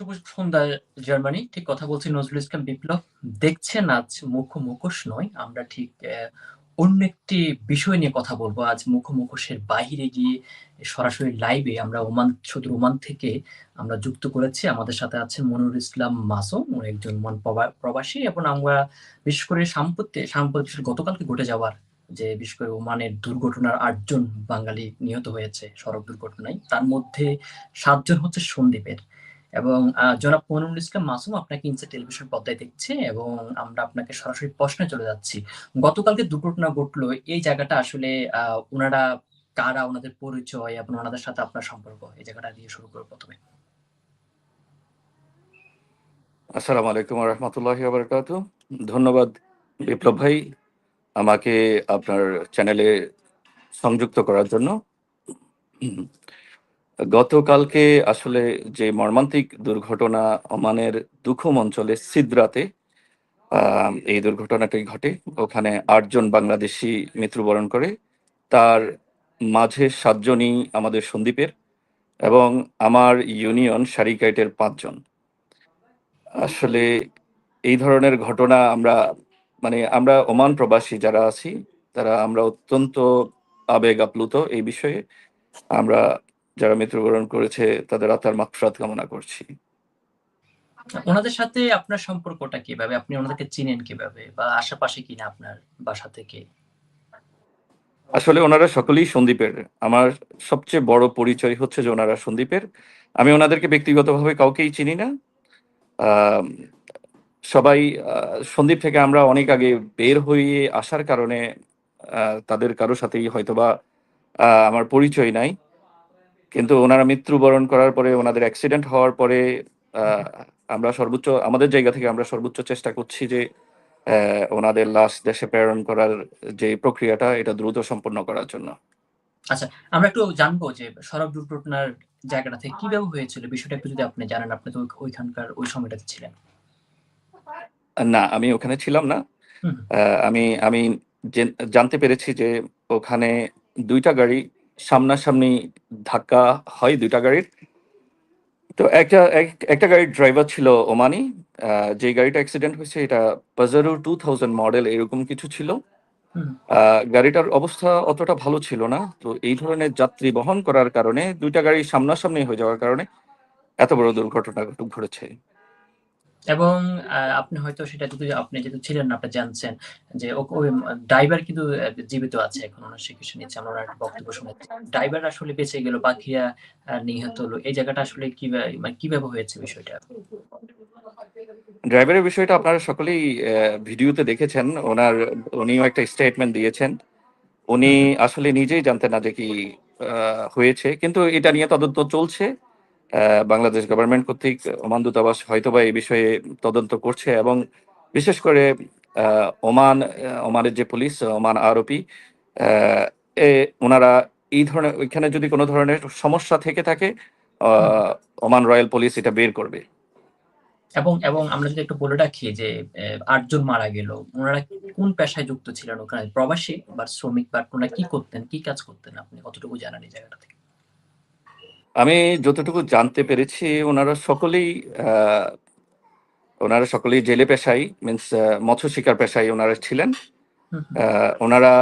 শুভ সন্ধ্যা Germany. ঠিক কথা বলছি, নজরুল ইসলাম বিপ্লব। দেখছেন আজ মুখ মুখোশ নয়, আমরা ঠিক অন্য একটি বিষয় নিয়ে কথা বলব। আজ মুখ মুখোশের বাইরে গিয়ে সরাসরি লাইভে আমরা ওমান, সুদূর ওমান থেকে আমরা যুক্ত করেছি। আমাদের সাথে আছেন মনিরুল ইসলাম মাসুম একজন প্রবা- প্রবাসী এবং আমরা বিশেষ করে সাম্প্রতিক সাম্প্রতিক গতকালকে ঘটে যাওয়ার যে বিশেষ করে ওমানের দুর্ঘটনার আটজন বাঙালি নিহত হয়েছে, সড়ক দুর্ঘটনায়। তার মধ্যে সাতজন হচ্ছে সন্দীপের। এবং জনাব মনিরুল ইসলাম মাসুম আপনাকে ইনসা টেলিভিশন পর্দায় দেখছে এবং আমরা আপনাকে সরাসরি প্রশ্নে চলে যাচ্ছি। গতকালকে দুর্ঘটনা ঘটলো, এই জায়গাটা আসলে ওনারা কারা ওনাদের পরিচয় এবং ওনাদের সাথে আপনার সম্পর্ক? এই জায়গাটা দিয়ে শুরু করব প্রথমে। আসসালামু আলাইকুম রহমতুল্লাহি বারকাত। ধন্যবাদ বিপ্লব ভাই আমাকে আপনার চ্যানেলে সংযুক্ত করার জন্য। গতকালকে আসলে যে মর্মান্তিক দুর্ঘটনা ওমানের দুখম অঞ্চলে সিদ্রাতে এই দুর্ঘটনাটি ঘটে। ওখানে আটজন বাংলাদেশি মৃত্যুবরণ করে। তার মাঝে সাতজনই আমাদের সন্দীপের এবং আমার ইউনিয়ন সারিকাইটের পাঁচজন। আসলে এই ধরনের ঘটনা আমরা মানে আমরা ওমান প্রবাসী যারা আছি, তারা আমরা অত্যন্ত আবেগ আপ্লুত এই বিষয়ে। আমরা যারা মৃত্যুবরণ করেছে তাদের আত্মার মাকফরাত কামনা করছি। ওনাদের সাথে আপনার সম্পর্কটা কীভাবে? আপনি ওনাদেরকে চিনেন কীভাবে? বা আশেপাশে কিনা আপনার বাসা থেকে? আসলে ওনারা সকলেই সন্দীপের। আমার সবচেয়ে বড় পরিচয় হচ্ছে যে ওনারা সন্দীপের। আমি ওনাদেরকে ব্যক্তিগতভাবে কাউকেই চিনি না। সবাই সন্দীপ থেকে আমরা অনেক আগে বের হয়ে আসার কারণে আহ, তাদের কারও সাথেই হয়তোবা আহ, আমার পরিচয় নাই। কিন্তু ওনারা মৃত্যুবরণ করার পরে ওনাদের অ্যাক্সিডেন্ট হওয়ার পরে আমরা সর্বোচ্চ আমাদের জায়গা থেকে আমরা সর্বোচ্চ চেষ্টা করছি যে ওনাদের লাশ দেশে প্রেরণ করার যে প্রক্রিয়াটা এটা দ্রুত সম্পন্ন করার জন্য। আচ্ছা আমরা একটু জানব যে সড়ক দুর্ঘটনার জায়গাটা থেকে কীভাবে হয়েছিল? বিষয়টা একটু যদি আপনি জানেন আপনি তো ওইখানকার ওই সময়টাতে ছিলেন। না আমি ওখানে ছিলাম না। আহ, আমি আমি জানতে পেরেছি যে ওখানে দুইটা গাড়ি সামনাসামনি ধাক্কা হয় দুইটা গাড়ির। তো একটা এক- একটা গাড়ির ড্রাইভার ছিল ওমানি যে গাড়িটা অ্যাক্সিডেন্ট হয়েছে এটা পাজারো টু থাউজেন্ড মডেল এরকম কিছু ছিল। গাড়িটার অবস্থা অতটা ভালো ছিল না। তো এই ধরনের যাত্রী বহন করার কারণে দুইটা গাড়ি সামনাসামনি হয়ে যাওয়ার কারণে এত বড় দুর্ঘটনা ঘটেছে। এবং আপনি হয়তো সেটা যদি আপনি যেহেতু ছিলেন না, আপনি জানছেন যে ওই ড্রাইভার কিন্তু জীবিত আছে এখন, ওনার চিকিৎসা নিচ্ছে, আমরা ওনার বক্তব্য শুনেছি। ড্রাইভার আসলে বেঁচে গেল বাকিরা নিহত হলো, এই জায়গাটা আসলে কীভাবে মানে কীভাবে হয়েছে বিষয়টা? ড্রাইভারের বিষয়টা আপনারা সকলেই ভিডিওতে দেখেছেন, ওনার, উনিও একটা স্টেটমেন্ট দিয়েছেন। উনি আসলে নিজেই জানতেন না যে কি হয়েছে, কিন্তু এটা নিয়ে তদন্ত চলছে। বাংলাদেশ গভর্নমেন্ট কর্তৃক ওমান দূতাবাস হয়তোবা এই বিষয়ে তদন্ত করছে এবং বিশেষ করে ওমান ওমানের যে পুলিশ, ওমান আরোপি এ, ওনারা এই ধরনের, ওইখানে যদি কোনো ধরনের সমস্যা থেকে থাকে ওমান রয়্যাল পুলিশ এটা বের করবে। এবং এবং আমরা যদি একটু বলে রাখি যে আটজন মারা গেল, ওনারা কোন পেশায় যুক্ত ছিলেন ওখানে? প্রবাসী বা শ্রমিক বা ওনারা কি করতেন, কি কাজ করতেন আপনি? কতটুকু জানেন এই জায়গাটা থেকে? আমি যতটুকু জানতে পেরেছি ওনারা সকলেই আহ, ওনারা সকলেই জেলে পেশায় মিনস মৎস্য শিকার পেশায় ওনারা ছিলেন। হুম, হুম। আহ, ওনারা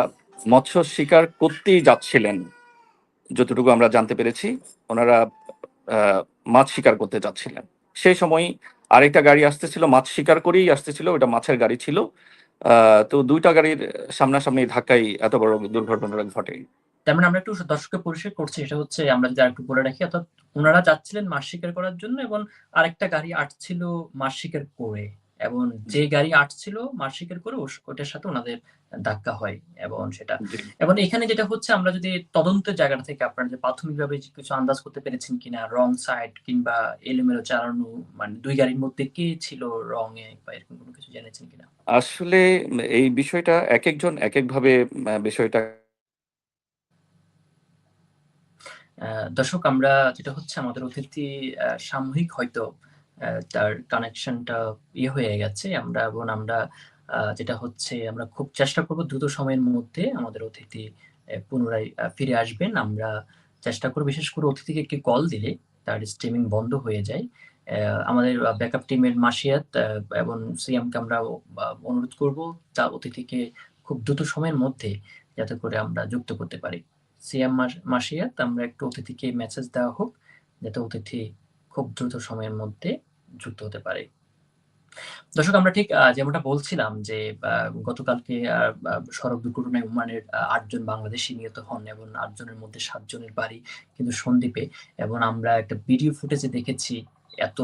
মৎস্য শিকার করতেই যাচ্ছিলেন যতটুকু আমরা জানতে পেরেছি। ওনারা আহ, মাছ শিকার করতে যাচ্ছিলেন। সেই সময় আরেকটা গাড়ি আসতেছিল মাছ শিকার করেই আসতেছিল ওটা মাছের গাড়ি ছিল। আহ, তো দুইটা গাড়ির সামনাসামনি ধাক্কায় এত বড় দুর্ঘটনা ঘটে। তার মানে আমরা একটু দর্শকের পরিষ্কার করছি সেটা হচ্ছে আমরা যদি একটু বলে রাখি অর্থাৎ ওনারা যাচ্ছিলেন মাছ শিকার করার জন্য এবং আরেকটা গাড়ি আটছিল মাছ শিকার করে এবং যে গাড়ি আটছিল মাছ শিকার করে ওটার সাথে ওনাদের ধাক্কা হয় এবং সেটা এবং এখানে যেটা হচ্ছে আমরা যদি তদন্তের জায়গাটা থেকে আপনারা যে প্রাথমিকভাবে কিছু আন্দাজ করতে পেরেছেন কিনা রং সাইড কিংবা এলোমেলো চালানো মানে দুই গাড়ির মধ্যে কে ছিল রং এ বা এরকম কোনো কিছু জেনেছেন কিনা? আসলে এই বিষয়টা এক একজন এক একভাবে বিষয়টা আহ, দর্শক, আমরা যেটা হচ্ছে আমাদের অতিথি সাময়িক হয়তো তার কানেকশনটা ইয়ে হয়ে গেছে। আমরা এবং আমরা যেটা হচ্ছে আমরা খুব চেষ্টা করব দ্রুত সময়ের মধ্যে আমাদের অতিথি পুনরায় ফিরে আসবেন। আমরা চেষ্টা করব, বিশেষ করে অতিথিকে একটি কল দিলে তার স্ট্রিমিং বন্ধ হয়ে যায়। আমাদের ব্যাকআপ টিমের মাসিয়াত এবং সিএমকে আমরা অনুরোধ করব তা অতিথিকে খুব দ্রুত সময়ের মধ্যে যাতে করে আমরা যুক্ত করতে পারি। সিএম মাসিয়াত আমরা একটু অতিথিকে মেসেজ দেওয়া হোক যাতে অতিথি খুব দ্রুত সময়ের মধ্যে যুক্ত হতে পারে। দর্শক আমরা ঠিক যেমনটা বলছিলাম যে গতকালকে সড়ক দুর্ঘটনায় ওমানের আহ, আটজন বাংলাদেশি নিহত হন এবং আটজনের মধ্যে সাতজনের বাড়ি কিন্তু সন্দ্বীপে। এবং আমরা একটা ভিডিও ফুটেজে দেখেছি এত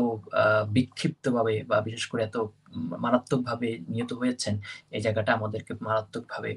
বিক্ষিপ্ত ভাবে বা বিশেষ করে এত মারাত্মক ভাবে নিহত হয়েছেন। এই জায়গাটা আমাদেরকে মারাত্মক ভাবে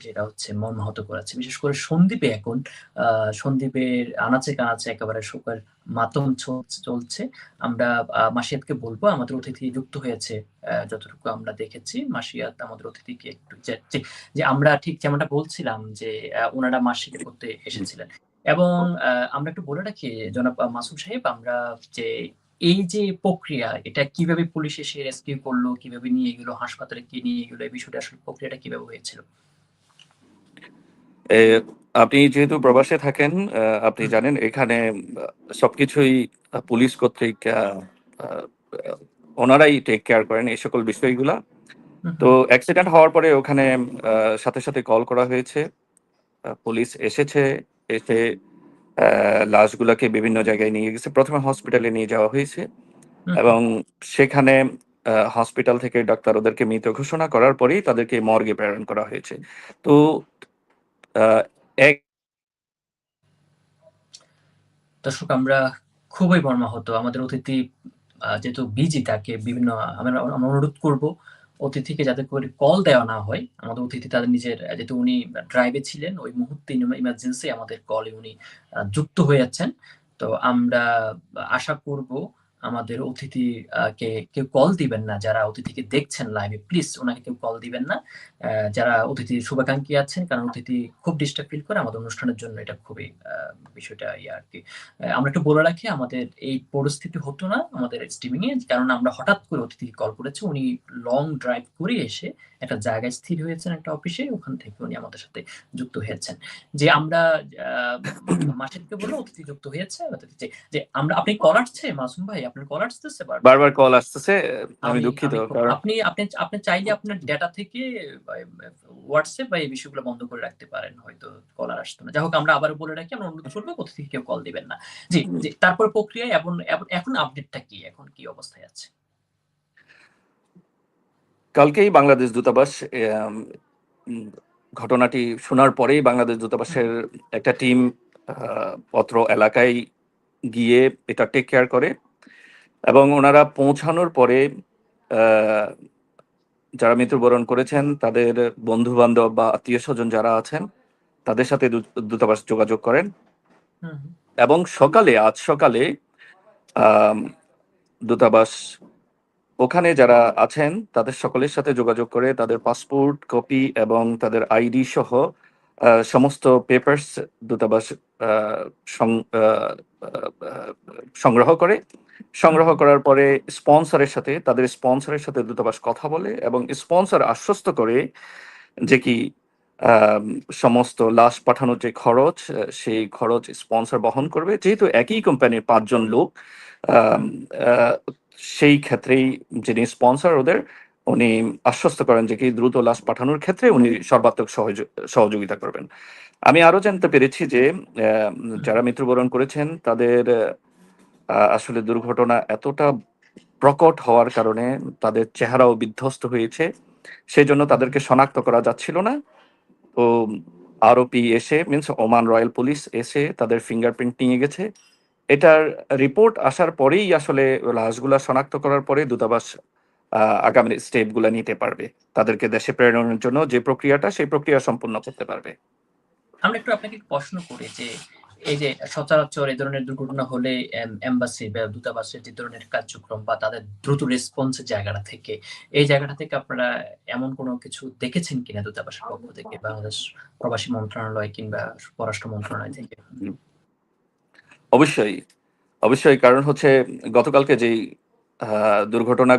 যেটা হচ্ছে মর্মাহত করেছে। বিশেষ করে সন্দ্বীপে এখন আহ, সন্দ্বীপের আনাচে কানাচে একেবারে শোকের মাতম চলছে আমরা মাসিয়াতকে বলব আমাদের অতিথি যুক্ত হয়েছে যতটুকু আমরা দেখেছি। মাসিয়াত আমাদের অতিথিকে একটু যে- আমরা ঠিক যেমনটা বলছিলাম যে ওনারা মাসিক করতে এসেছিলেন। এবং আমরা একটু বলে রাখি জনাব মাসুম সাহেব আমরা যে এই যে প্রক্রিয়া এটা কীভাবে পুলিশ এসে রেস্কিউ করল কীভাবে নিয়ে গেলো হাসপাতালে কি নিয়ে গেলো এই বিষয়টা আসলে প্রক্রিয়াটা কীভাবে হয়েছিল? আপনি যেহেতু প্রবাসে থাকেন আপনি জানেন এখানে সবকিছুই পুলিশ কর্তৃক ওনারাই টেক কেয়ার করেন এই সকল বিষয়গুলা। তো অ্যাক্সিডেন্ট হওয়ার পরে ওখানে সাথে সাথে কল করা হয়েছে। পুলিশ এসেছে এসে লাশগুলাকে বিভিন্ন জায়গায় নিয়ে গেছে। প্রথমে হসপিটালে নিয়ে যাওয়া হয়েছে এবং সেখানে হসপিটাল থেকে ডাক্তার ওদেরকে মৃত ঘোষণা করার পরেই তাদেরকে মর্গে প্রেরণ করা হয়েছে। তো এক দর্শক আমরা খুবই মর্মাহত। আমাদের অতিথি যেহেতু বিজি তাকে বিভিন্ন আমরা অনুরোধ করব অতিথিকে যাতে করে কল দেওয়া না হয়, আমাদের অতিথি তাদের নিজের যেহেতু উনি ড্রাইভে ছিলেন, ওই মুহূর্তে ইমার্জেন্সি আমাদের কলে উনি যুক্ত হয়ে যাচ্ছেন। তো আমরা আশা করব আমাদের অতিথি আহ, কে কেউ কল দিবেন না যারা অতিথিকে দেখছেন লাইভে প্লিজ ওনাকে কেউ কল দিবেন না। যারা অতিথি শুভাকাঙ্ক্ষী আছেন কারণ অতিথি খুব ডিস্টার্ব ফিল করে আমাদের অনুষ্ঠানের জন্য এটা খুবই বিষয়টা ইয়ে আর কি। আমরা একটু বলে রাখি আমাদের এই পরিস্থিতি হতো না আমাদের স্ট্রিমিং এ কারণ আমরা হঠাৎ করে অতিথিকে কল করেছি উনি লং ড্রাইভ করে এসে একটা জায়গায় স্থির হয়েছেন একটা অফিসে ওখান থেকে উনি আমাদের সাথে যুক্ত হয়েছেন। যে আমরা মাসিদকে বলে অতিথি যুক্ত হয়েছে যে আমরা আপনি কল আসছে মাসুম ভাই আপনার কল আসতেছে বারবার? কল আসতেছে আমি দুঃখিত কারণ আপনি আপনি আপনি চাইলে আপনার ডেটা থেকে হোয়াটসঅ্যাপ বা এই বিষয়গুলো বন্ধ করে রাখতে পারেন হয়তো কলার আসতো না। যাই হোক আমরা আবার বলে রাখি আমরা অনুরোধ করব কোথা থেকে কেউ কল দিবেন না। জি তারপর প্রক্রিয়া এবং এখন আপডেটটা কি? এখন কি অবস্থায় আছে? কালকেই বাংলাদেশ দূতাবাস ঘটনাটি শোনার পরেই বাংলাদেশ দূতাবাসের একটা টিম পত্র এলাকায় গিয়ে এটা টেক কেয়ার করে। এবং ওনারা পৌঁছানোর পরে আহ, যারা মৃত্যুবরণ করেছেন তাদের বন্ধু বান্ধব বা আত্মীয় স্বজন যারা আছেন তাদের সাথে দূতাবাস যোগাযোগ করেন। এবং সকালে আজ সকালে দূতাবাস ওখানে যারা আছেন তাদের সকলের সাথে যোগাযোগ করে তাদের পাসপোর্ট কপি এবং তাদের আইডি সহ আহ, সমস্ত পেপারস দূতাবাস সংগ্রহ করে সংগ্রহ করার পরে স্পন্সরের সাথে, তাদের স্পন্সরের সাথে দূতাবাস কথা বলে এবং স্পন্সর আশ্বস্ত করে যে কি সমস্ত লাশ পাঠানোর যে খরচ, সেই খরচ স্পন্সর বহন করবে। যেহেতু একই কোম্পানির পাঁচজন লোক সেই ক্ষেত্রেই যিনি স্পন্সর ওদের, উনি আশ্বস্ত করেন যে কি, দ্রুত লাশ পাঠানোর ক্ষেত্রে উনি সর্বাত্মক সহযোগ- সহযোগিতা করবেন। আমি আরও জানতে পেরেছি যে যারা মৃত্যুবরণ করেছেন, তাদের আসলে দুর্ঘটনা এতটা প্রকট হওয়ার কারণে তাদের চেহারাও বিধ্বস্ত হয়েছে। সেই জন্য তাদেরকে শনাক্ত করা যাচ্ছিল না। তো আরওপি এসে মিনস ওমান রয়্যাল পুলিশ এসে তাদের ফিঙ্গারপ্রিন্ট নিয়ে গেছে। এটার রিপোর্ট আসার পরেই আসলে লাশগুলা শনাক্ত করার পরে দূতাবাস আগামী স্টেপগুলো নিতে পারবে। তাদেরকে দেশে প্রেরণের জন্য যে প্রক্রিয়াটা, সেই প্রক্রিয়া সম্পূর্ণ করতে পারবে। আমরা একটু আপনাকে প্রশ্ন করি যে এই যে সচরাচর এই ধরনের দুর্ঘটনা হলে এম্বাসি বা দূতাবাসের যে ধরনের কার্যক্রম বা তাদের দ্রুত রেসপন্সের জায়গাটা থেকে, এই জায়গাটা থেকে আপনারা এমন কোনো কিছু দেখেছেন কিনা দূতাবাসের পক্ষ থেকে? বাংলাদেশ প্রবাসী মন্ত্রণালয় কিংবা পররাষ্ট্র মন্ত্রণালয় থেকে? অবশ্যই অবশ্যই। কারণ হচ্ছে গতকালকে যেই দুর্ঘটনা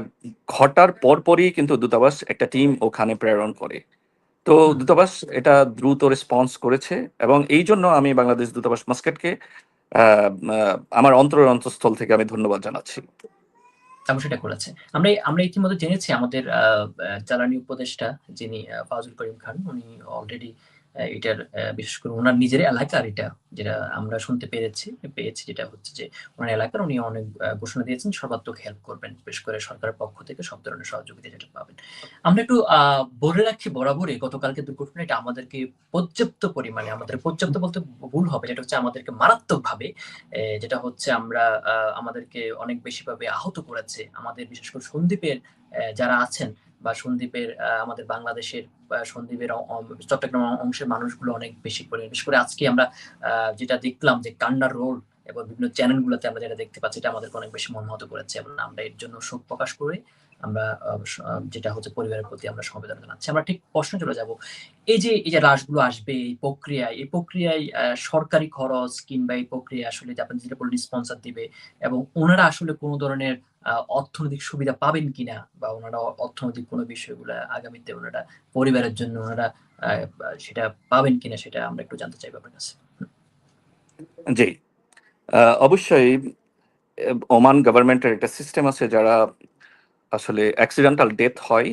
ঘটার পরপরই কিন্তু দূতাবাস একটা টিম ওখানে প্রেরণ করে। তো দূতাবাস এটা দ্রুত রেসপন্স করেছে এবং এই জন্য আমি বাংলাদেশ দূতাবাস মাস্কেটকে আমার অন্তরের অন্তঃস্থল থেকে আমি ধন্যবাদ জানাচ্ছি সেটা করেছে। আমরা আমরা ইতিমধ্যে জেনেছি আমাদের জ্বালানি উপদেষ্টা যিনি ফাজুল করিম খান, উনি অলরেডি এটার বিশেষ করে ওনার নিজের এলাকার এটা, যেটা আমরা শুনতে পেরেছি, পেয়েছি, যেটা হচ্ছে যে ওনার এলাকার উনি অনেক ঘোষণা দিয়েছেন সর্বাত্মক হেল্প করবেন। বিশেষ করে সরকারের পক্ষ থেকে সব ধরনের সহযোগিতা যেটা পাবেন। আমরা একটু বলে রাখি বরাবরই গতকালকে দুর্ঘটনা, এটা আমাদেরকে পর্যাপ্ত পরিমাণে, আমাদের পর্যাপ্ত বলতে ভুল হবে। যেটা হচ্ছে আমাদেরকে মারাত্মকভাবে যেটা হচ্ছে আমরা আমাদেরকে অনেক বেশিভাবে আহত করেছে। আমাদের বিশেষ করে সন্দীপের যারা আছেন বা সন্দীপের আমাদের বাংলাদেশের সন্দ্বীপের চট্টগ্রাম অংশের মানুষগুলো অনেক বেশি করে। বিশেষ করে আজকে আমরা যেটা দেখলাম যে কান্নার রোল এবং বিভিন্ন চ্যানেলগুলোতে আমরা যেটা দেখতে পাচ্ছি, এটা আমাদেরকে অনেক বেশি মর্মাহত করেছে এবং আমরা এর জন্য শোক প্রকাশ করে। আমরা যেটা হচ্ছে পরিবারের প্রতি আমরা সমবেদনা জানাচ্ছি। আমরা ঠিক প্রশ্ন চলে যাব। এই যে এই যে লাশগুলো আসবে এই প্রক্রিয়ায়, এই প্রক্রিয়ায় সরকারি খরচ কিংবা এই প্রক্রিয়ায় আসলে আপনি যেটা স্পন্সর দিবে এবং উনারা আসলে কোন ধরনের অর্থনৈতিক সুবিধা পাবেন কিনা বা ওনারা অর্থনৈতিক কোন বিষয়গুলা আগামীতে ওনারা পরিবারের জন্য ওনারা সেটা পাবেন কিনা সেটা আমরা একটু জানতে চাইব আপনার কাছে। জি। অবশ্যই ওমান গভর্নমেন্টের একটা সিস্টেম আছে যারা আসলে অ্যাক্সিডেন্টাল ডেথ হয়।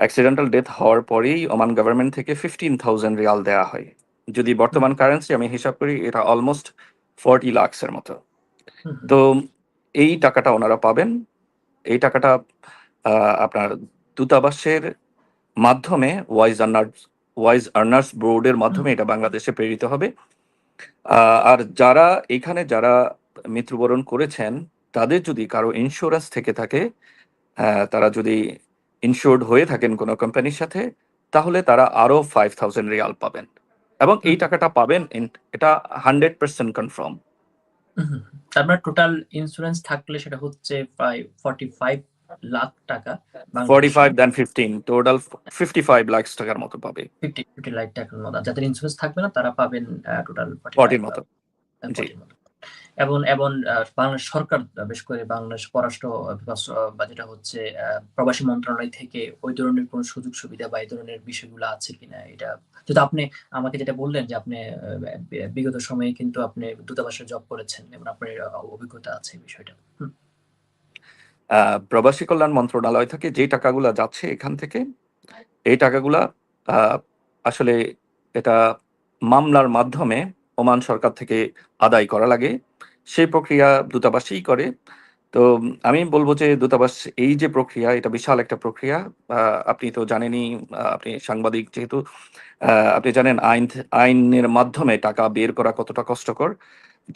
অ্যাক্সিডেন্টাল ডেথ হওয়ার পরেই ওমান গভর্নমেন্ট থেকে 15,000 রিয়াল দেওয়া হয়। যদি বর্তমান কারেন্সি আমি হিসাব করি এটা অলমোস্ট 40 লাখস এর মতো। তো এই টাকাটা ওনারা পাবেন। এই টাকাটা আপনার দূতাবাসের মাধ্যমে ওয়াইজ আর্নার্স ওয়াইজ আর্নার্স বোর্ডের মাধ্যমে এটা বাংলাদেশে প্রেরিত হবে। আর যারা এখানে যারা মৃত্যুবরণ করেছেন তাদের যদি কারও ইন্স্যুরেন্স থেকে থাকে, তারা যদি ইনসিওরড হয়ে থাকেন কোনো কোম্পানির সাথে তাহলে তারা আরও 5,000 রিয়াল পাবেন। এবং এই টাকাটা পাবেন এটা 100% কনফার্ম। হুম, হুম। তার মানে টোটাল ইন্সুরেন্স থাকলে সেটা হচ্ছে প্রায় 45 লাখ টাকা বাংলাদেশী 45 দেন 15 টোটাল 55 লাখস টাকার মতো পাবে। 50 50 লাখ টাকার মতো। যাদের ইন্সুরেন্স থাকবে না তারা পাবেন টোটাল 40 45 র মতো। লাখ জি। 40 মতো। এবং এবং বাংলাদেশ সরকার বিশেষ করে বাংলাদেশ পররাষ্ট্র বা যেটা হচ্ছে প্রবাসী মন্ত্রণালয় থেকে ওই ধরনের কোন সুযোগ সুবিধা বা এই ধরনের বিষয়গুলো আছে কিনা এটা যেহেতু আপনি আমাকে যেটা বললেন যে আপনি বিগত সময়ে কিন্তু আপনি দূতাবাসে জব করেছেন এবং আপনার অভিজ্ঞতা আছে এই বিষয়টা। প্রবাসী কল্যাণ মন্ত্রণালয় থেকে যে টাকাগুলা যাচ্ছে এখান থেকে, এই টাকাগুলা আসলে এটা মামলার মাধ্যমে ওমান সরকার থেকে আদায় করা লাগে। সেই প্রক্রিয়া দূতাবাসই করে। তো আমি বলব যে দূতাবাস এই যে প্রক্রিয়া, এটা বিশাল একটা প্রক্রিয়া। আপনি তো জানেনই আপনি সাংবাদিক যেহেতু আপনি জানেন আইন, আইনের মাধ্যমে টাকা বের করা কতটা কষ্টকর।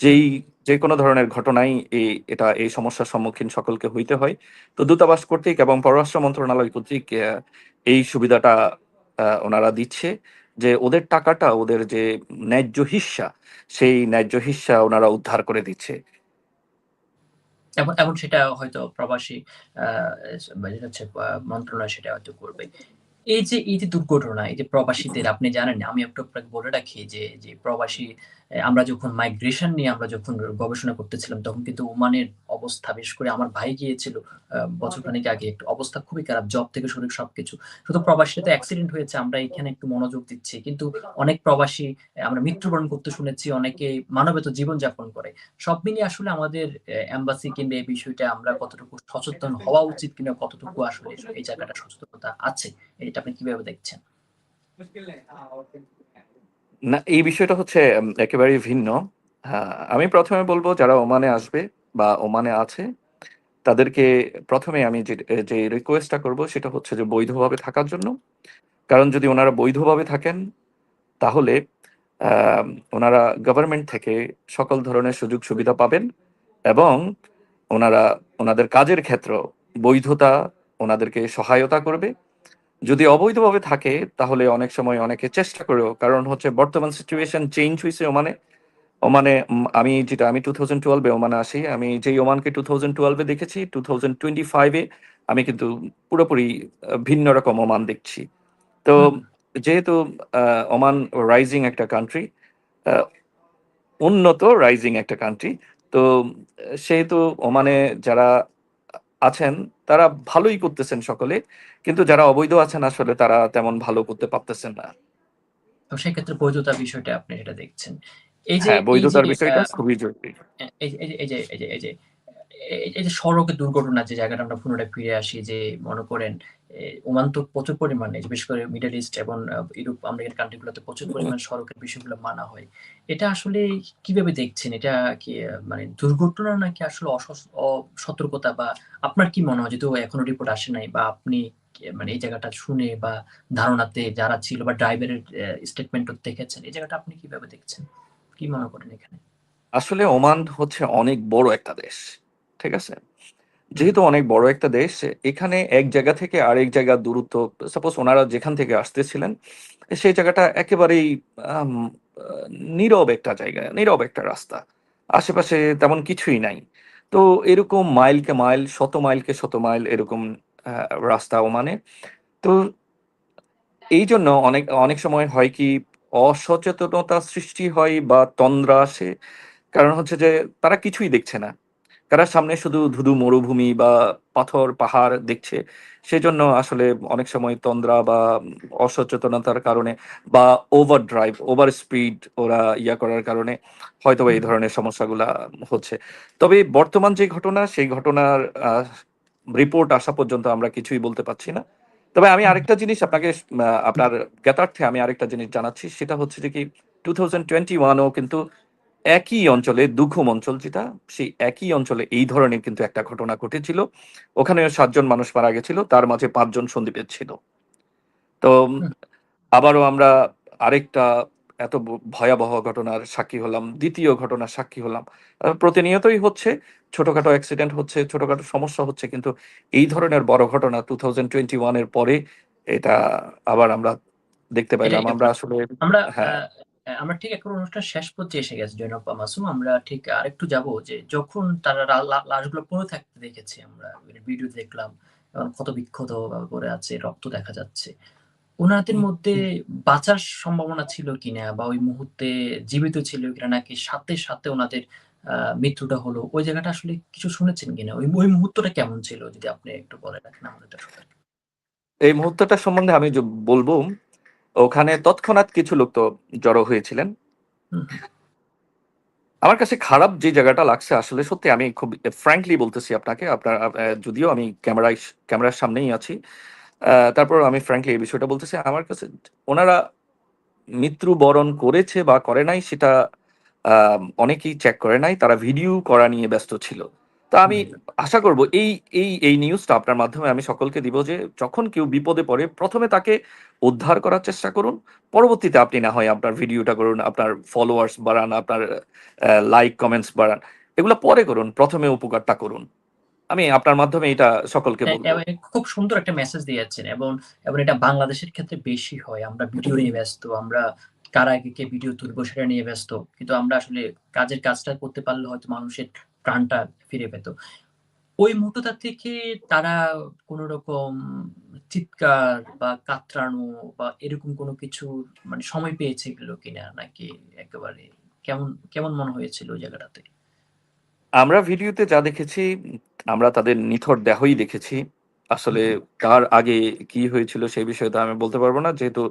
যেই হুম। যেকোনো ধরনের ঘটনাই এই এটা এই সমস্যার সম্মুখীন সকলকে হইতে হয়। তো দূতাবাস কর্তৃক এবং পররাষ্ট্র মন্ত্রণালয় কর্তৃক এই সুবিধাটা ওনারা দিচ্ছে যে ওদের টাকাটা ওদের যে ন্যায্য হিস্সা সেই ন্যায্য হিস্সা ওনারা উদ্ধার করে দিচ্ছে। এবং এবং সেটা হয়তো প্রবাসী হচ্ছে মন্ত্রণালয় সেটা হয়তো করবে। এই যে এই যে দুর্ঘটনা, এই যে প্রবাসীদের আপনি জানেন আমি একটু আপনাকে বলে রাখি যে, যে প্রবাসী আমরা যখন মাইগ্রেশন নিয়ে আমরা যখন গবেষণা করতেছিলাম তখন কিন্তু ওমানের অবস্থা বিশেষ করে আমার ভাই গিয়েছিল আ বছরখানেক আগে একটু অবস্থা খুবই খারাপ। জব থেকে শুরু সবকিছু। শুধু প্রবাসীরা তো অ্যাক্সিডেন্ট হয়েছে আমরা এখানে একটু মনোযোগ দিচ্ছি। কিন্তু অনেক প্রবাসী আমরা মৃত্যুবরণ করতে শুনেছি, অনেকে মানবেতর জীবনযাপন করে। সব মিলিয়ে আসলে আমাদের এম্বাসি কিংবা এই বিষয়টা আমরা কতটুকু সচেতন হওয়া উচিত কিনা কতটুকু আসলে এই জায়গাটা সচেতনতা আছে। এটা আপনি কীভাবে দেখছেন? না, এই বিষয়টা হচ্ছে একেবারেই ভিন্ন। আমি প্রথমে বলব যারা ওমানে আসবে বা ওমানে আছে, তাদেরকে প্রথমে আমি যে রিকোয়েস্টটা করব সেটা হচ্ছে যে বৈধভাবে থাকার জন্য। কারণ যদি ওনারা বৈধভাবে থাকেন তাহলে ওনারা গভর্নমেন্ট থেকে সকল ধরনের সুযোগ সুবিধা পাবেন এবং ওনারা ওনাদের কাজের ক্ষেত্র বৈধতা ওনাদেরকে সহায়তা করবে। যদি অবৈধভাবে থাকে তাহলে অনেক সময় অনেকে চেষ্টা করেও কারণ হচ্ছে বর্তমান সিচুয়েশন চেঞ্জ হইছে ওমানে। ওমানে আমি যেটা আমি টু থাউজেন্ড টুয়েলভে ওমানে আসি। আমি যেই ওমানকে টু থাউজেন্ড টুয়েলভে দেখেছি টু থাউজেন্ড টোয়েন্টি ফাইভে আমি কিন্তু পুরোপুরি ভিন্ন রকম ওমান দেখছি। তো। যেহেতু ওমান রাইজিং একটা কান্ট্রি, উন্নত রাইজিং একটা কান্ট্রি। তো সেহেতু ওমানে যারা আছেন তারা ভালোই করতেছেন সকলে। কিন্তু যারা অবৈধ আছেন আসলে তারা তেমন ভালো করতে পারতেছেন না। তো সেক্ষেত্রে বৈধতার বিষয়টা আপনি যেটা দেখছেন। এই যে হ্যাঁ, এই যে বৈধতার বিষয়টা খুবই জরুরি। এই যে এই যে এই যে এই যে সড়কের দুর্ঘটনা যে জায়গাটা আমরা পুনরায় ফিরে আসি, যে মনে করেন ওমান তো প্রচুর পরিমাণে, বিশেষ করে মিডল ইস্ট এবং ইউরোপ আমেরিকান কান্ট্রি গুলোতে প্রচুর পরিমাণ সড়কের বিষয়গুলো মানা হয়। এটা আসলে কীভাবে দেখছেন? এটা কি মানে দুর্ঘটনা নাকি আসলে অসতর্কতা বা আপনার কি মনে হয়? যেহেতু এখনও রিপোর্ট আসে নাই বা আপনি মানে এই জায়গাটা শুনে বা ধারণাতে যারা ছিল বা ড্রাইভারের অ্যা স্টেটমেন্টও দেখেছেন। এই জায়গাটা আপনি কীভাবে দেখছেন? কি মনে করেন এখানে? আসলে ওমান হচ্ছে অনেক বড় একটা দেশ। ঠিক আছে? যেহেতু অনেক বড় একটা দেশ, এখানে এক জায়গা থেকে আরেক জায়গার দূরত্ব সাপোজ ওনারা যেখান থেকে আসতেছিলেন, সেই জায়গাটা একেবারেই নীরব একটা জায়গা, নীরব একটা রাস্তা। আশেপাশে তেমন কিছুই নাই। তো এরকম মাইলকে মাইল, শত মাইলকে শত মাইল এরকম রাস্তা ওমানে। তো এই জন্য অনেক অনেক সময় হয় কি অসচেতনতা সৃষ্টি হয় বা তন্দ্রা আসে। কারণ হচ্ছে যে তারা কিছুই দেখছে না। তারা সামনে শুধু ধুধু মরুভূমি বা পাথর, পাহাড় দেখছে। সেজন্য আসলে অনেক সময় তন্দ্রা বা অসচেতনতার কারণে বা ওভার ড্রাইভ, ওভার স্পিড ওরা ইয়া করার কারণে হয়তোবা এই ধরনের সমস্যাগুলা হচ্ছে। তবে বর্তমান যে ঘটনা সেই ঘটনার রিপোর্ট আসা পর্যন্ত আমরা কিছুই বলতে পারছি না। তবে আমি আরেকটা জিনিস আপনাকে আপনার জ্ঞাতার্থে আমি আরেকটা জিনিস জানাচ্ছি। সেটা হচ্ছে যে কি 2021 ও কিন্তু একই অঞ্চলে দুঘুম অঞ্চল যেটা, সেই একই অঞ্চলে এই ধরনের কিন্তু একটা ঘটনা ঘটেছিল। ওখানেও সাতজন মানুষ মারা গেছিল। তার মাঝে ৫ জন সন্দিবেদ ছিল। তো। আবারও আমরা আরেকটা এত ভয়াবহ ঘটনার সাক্ষী হলাম। দ্বিতীয় ঘটনার সাক্ষী হলাম। প্রতিনিয়তই হচ্ছে ছোটখাটো অ্যাক্সিডেন্ট হচ্ছে, ছোটখাটো সমস্যা হচ্ছে। কিন্তু এই ধরনের বড় ঘটনা 2021 এর পরে এটা আবার আমরা দেখতে পাইলাম। আমরা আসলে আমরা হ্যাঁ। আমরা ঠিক এখন অনুষ্ঠান শেষ পর্যায়ে এসে গেছি জনাব মাসুম। আমরা ঠিক আরেকটু যাব যে যখন তারা লাশগুলো পড়ে থাকতে দেখেছি আমরা। ভিডিও দেখলাম। এবং ক্ষত-বিক্ষত করে আছে, রক্ত দেখা যাচ্ছে। ওনাদের মধ্যে বাঁচার সম্ভাবনা ছিল কিনা বা ওই মুহূর্তে জীবিত ছিল কিনা নাকি সাথে, সাথে ওনাদের মৃত্যুটা হলো। ওই জায়গাটা আসলে কিছু শুনেছেন কিনা? ওই ওই মুহূর্তটা কেমন ছিল? যদি আপনি একটু বলে রাখেন আমাদের এই মুহূর্তটা সম্বন্ধে আমি বলব, ওখানে তৎক্ষণাৎ কিছু লোক তো জড়ো হয়েছিলেন। আমার কাছে খারাপ যে জায়গাটা লাগছে আসলে সত্যি আমি খুব ফ্র্যাঙ্কলি বলতেছি আপনাকে। আপনার যদিও আমি ক্যামেরায় ক্যামেরার সামনেই আছি। তারপর আমি ফ্র্যাঙ্কলি এই বিষয়টা বলতেছি। আমার কাছে ওনারা মৃত্যুবরণ করেছে বা করে নাই সেটা অনেকেই চেক করে নাই। তারা ভিডিও করা নিয়ে ব্যস্ত ছিল। তো আমি আশা করব এই এই এই নিউজটা আপনার মাধ্যমে আমি সকলকে দিব যে যখন কেউ বিপদে পড়ে প্রথমে তাকে উদ্ধার করার চেষ্টা করুন। পরবর্তীতে আপনি না হয় আপনার ভিডিওটা করুন, আপনার ফলোয়ার্স বাড়ান, আপনার লাইক, কমেন্টস বাড়ান। এগুলো পরে করুন। প্রথমে উপকারটা করুন। আমি আপনার মাধ্যমে এটা সকলকে হ্যাঁ, খুব সুন্দর একটা মেসেজ দিয়েছেন এবং, এবং এটা বাংলাদেশের ক্ষেত্রে বেশি হয়। আমরা ভিডিও নিয়ে ব্যস্ত। আমরা কারা কে ভিডিও তুলবো সেটা নিয়ে ব্যস্ত। কিন্তু আমরা আসলে কাজের কাজটা করতে পারলে হয়তো মানুষের প্রাণটা ফিরে পেত। ওই মুহূর্তটা থেকে তারা কোন রকম চিৎকার বা কাতরানো বা এরকম কোনো কিছু মানে সময় পেয়েছিল কিনা? নাকি একেবারে কেমন, কেমন মনে হয়েছিল ওই জায়গাটাতে? আমরা ভিডিওতে যা দেখেছি, আমরা তাদের নিথর দেহই দেখেছি। আসলে। কার আগে কি হয়েছিল সেই বিষয়ে তো আমি বলতে পারব না। যেহেতু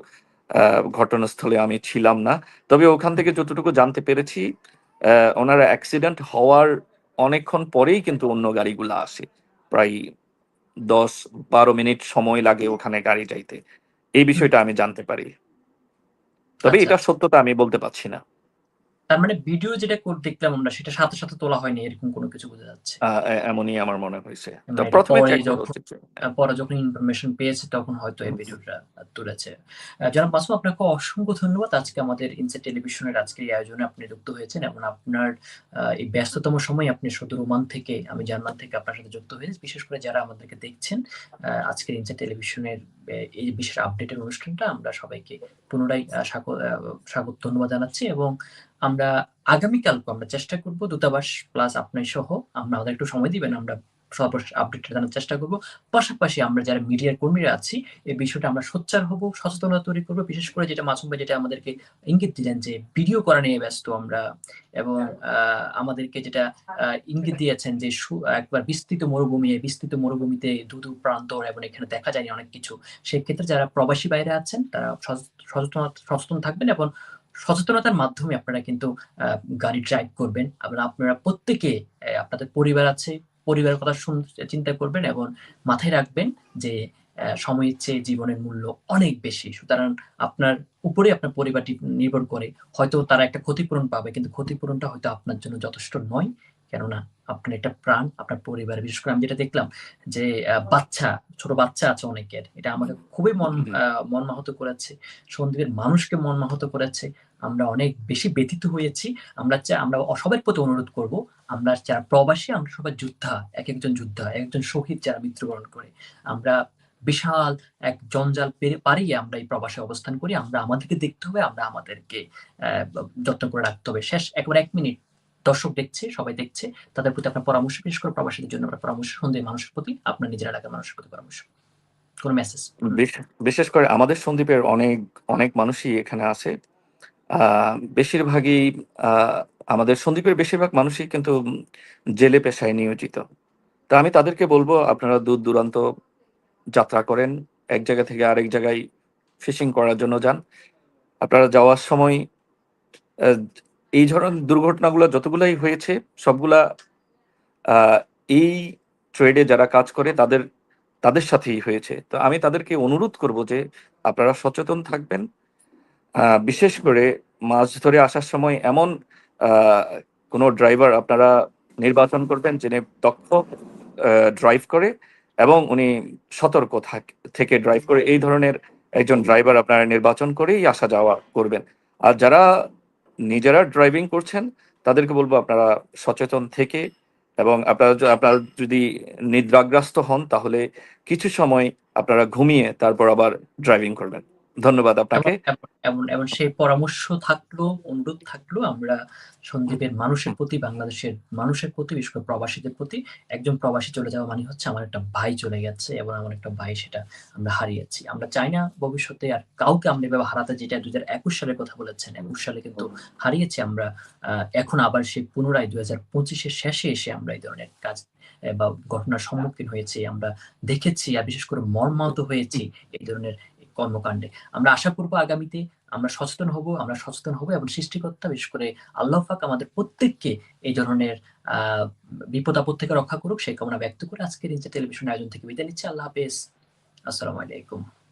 ঘটনাস্থলে আমি ছিলাম না। তবে ওখান থেকে যতটুকু জানতে পেরেছি, ওনারা অ্যাক্সিডেন্ট হওয়ার অনেকক্ষণ পরেই কিন্তু অন্য গাড়িগুলো আসে। প্রায় দশ বারো মিনিট সময় লাগে ওখানে গাড়ি যাইতে। এই বিষয়টা আমি জানতে পারি। তবে এটা আচ্ছা। সত্যতা আমি বলতে পারছি না। তার মানে ভিডিও যেটা কর দেখলাম আমরা সেটা সাথে, সাথে তোলা হয়নি এরকম কোনো কিছু বোঝা যাচ্ছে। এমনই আমার মনে হয়েছে তো মানে ১ম এ পরে যখন ইনফরমেশন পেয়েছে তখন হয়তো এই ভিডিওটা তুলেছে। জনাব মাসুম আপনাকে অসংখ্য ধন্যবাদ। আজকে আমাদের ইনসাইট টেলিভিশনের আজকের এই আয়োজনে আপনি যুক্ত হয়েছেন এবং আপনার এই ব্যস্ততম সময় আপনি সুদূর ওমান থেকে আমি জার্মান থেকে আপনার সাথে যুক্ত হয়েছি। বিশেষ করে যারা আমাদেরকে দেখছেন আজকের ইনসাইট টেলিভিশনের এই বিশেষ আপডেটের অনুষ্ঠানটা আমরা সবাইকে পুনরায় স্বাগত ধন্যবাদ জানাচ্ছি এবং আমরা আগামীকালকেও আমরা চেষ্টা করব দূতাবাস প্লাস আপনার সহ আমরা আমাদের একটু সময় দিবেন। আমরা সর্বশেষ আপডেটটা জানার চেষ্টা করব। পাশাপাশি আমরা যারা মিডিয়ার কর্মীরা আছি, এই বিষয়টা আমরা সোচ্চার হব, সচেতনতা তৈরি করব। বিশেষ করে যেটা মাসুম ভাই যেটা আমাদেরকে ইঙ্গিত দিলেন যে ভিডিও করা নিয়ে ব্যস্ত আমরা এবং আমাদেরকে যেটা ইঙ্গিত দিয়েছেন যে একবার বিস্তৃত মরুভূমি, বিস্তৃত মরুভূমিতে ধু-ধু প্রান্তর এবং এখানে দেখা যায়নি অনেক কিছু। সেক্ষেত্রে যারা প্রবাসী বাইরে আছেন তারা সচ সচেতন সচেতন থাকবেন এবং সচেতনতার মাধ্যমে আপনারা কিন্তু গাড়ি ড্রাইভ করবেন। এবং আপনারা প্রত্যেকে আপনাদের পরিবার আছে, পরিবারের কথা চিন্তা করবেন এবং মাথায় রাখবেন যে সময়ের চেয়ে জীবনের মূল্য অনেক বেশি সুতরাং আপনার উপরে আপনার পরিবারটি নির্ভর করে হয়তো তারা একটা ক্ষতিপূরণ পাবে কিন্তু ক্ষতিপূরণটা হয়তো আপনার জন্য যথেষ্ট নয় কেননা আপনার একটা প্রাণ আপনার পরিবার বিশেষ করে আমি যেটা দেখলাম যে বাচ্চা ছোট বাচ্চা আছে অনেকের। এটা আমাকে খুবই মন আহ, মর্মাহত করেছে। সন্দীপের মানুষকে মর্মাহত করেছে। আমরা অনেক বেশি ব্যথিত হয়েছি। আমরা চা- আমরা সবার প্রতি অনুরোধ করব আমরা যারা প্রবাসী আমরা সবাই যোদ্ধা এক একজন যোদ্ধা এক একজন শহীদ যারা মৃত্যুবরণ করে। আমরা বিশাল এক জঞ্জাল পেরে পারিয়ে আমরা এই প্রবাসে অবস্থান করি। আমরা আমাদেরকে দেখতে হবে আমরা আমাদেরকে আহ, যত্ন করে রাখতে হবে। শেষ একবার এক মিনিট। দর্শক দেখছে, সবাই দেখছে, তাদের প্রতি আপনার পরামর্শ, বিশেষ করে প্রবাসীদের জন্য আপনার পরামর্শ সন্দেহ মানুষের প্রতি, আপনার নিজের এলাকার মানুষের প্রতি পরামর্শ। কোন মেসেজ বিশেষ করে আমাদের সন্দীপের অনেক অনেক মানুষই এখানে আছে। বেশিরভাগই আমাদের সন্দীপের বেশিরভাগ মানুষই কিন্তু জেলে পেশায় নিয়োজিত। তা আমি তাদেরকে বলব, আপনারা দূর দূরান্ত যাত্রা করেন, এক জায়গা থেকে আরেক জায়গায় ফিশিং করার জন্য যান। আপনারা যাওয়ার সময় এই ধরনের দুর্ঘটনাগুলো যতগুলাই হয়েছে, সবগুলা এই ট্রেডে যারা কাজ করে তাদের তাদের সাথেই হয়েছে। তো আমি তাদেরকে অনুরোধ করব যে আপনারা সচেতন থাকবেন। বিশেষ করে মাছ ধরে আসার সময় এমন কোনো ড্রাইভার আপনারা নির্বাচন করবেন যিনি দক্ষ ড্রাইভ করে এবং উনি সতর্ক থাক- থেকে ড্রাইভ করে এই ধরনের একজন ড্রাইভার আপনারা নির্বাচন করেই আসা যাওয়া করবেন। আর যারা নিজেরা ড্রাইভিং করছেন, তাদেরকে বলব আপনারা সচেতন থেকে এবং আপনারা আপনার যদি নিদ্রাগ্রস্ত হন তাহলে কিছু সময় আপনারা ঘুমিয়ে তারপর আবার ড্রাইভিং করবেন। ধন্যবাদ আপনাকে। এমন এমন সেই পরামর্শ থাকল, অনুরোধ থাকল, আমরা সন্দীপের মানুষের প্রতি, বাংলাদেশের মানুষের প্রতি, বিশেষ করে প্রবাসীদের প্রতি, একজন প্রবাসী চলে যাওয়া মানে হচ্ছে আমার একটা ভাই চলে গেছে এবং আমার একটা ভাই সেটা আমরা হারিয়েছি। আমরা চাই না ভবিষ্যতে আর কাউকে আমরা এভাবে হারাতে, যেটা দুই হাজার একুশ সালের কথা বলেছেন। একুশ সালে কিন্তু হারিয়েছি আমরা এখন আবার সেই পুনরায় দুই হাজার পঁচিশের শেষে এসে আমরা এই ধরনের কাজ বা ঘটনার সম্মুখীন হয়েছি। আমরা দেখেছি আর বিশেষ করে মর্মাহত হয়েছি এই ধরনের কর্মকাণ্ডে। আমরা আশা করব আগামীতে আমরা সচেতন হব, আমরা সচেতন হব এবং সৃষ্টিকর্তা, বিশেষ করে আল্লাহ পাক আমাদের প্রত্যেককে এই ধরনের আহ বিপদ আপদ থেকে রক্ষা করুক, সেই কামনা ব্যক্ত করে আজকের ইনজা টেলিভিশন আয়োজন থেকে বিদায় নিচ্ছি। আল্লাহ হাফেজ। আসসালামু আলাইকুম।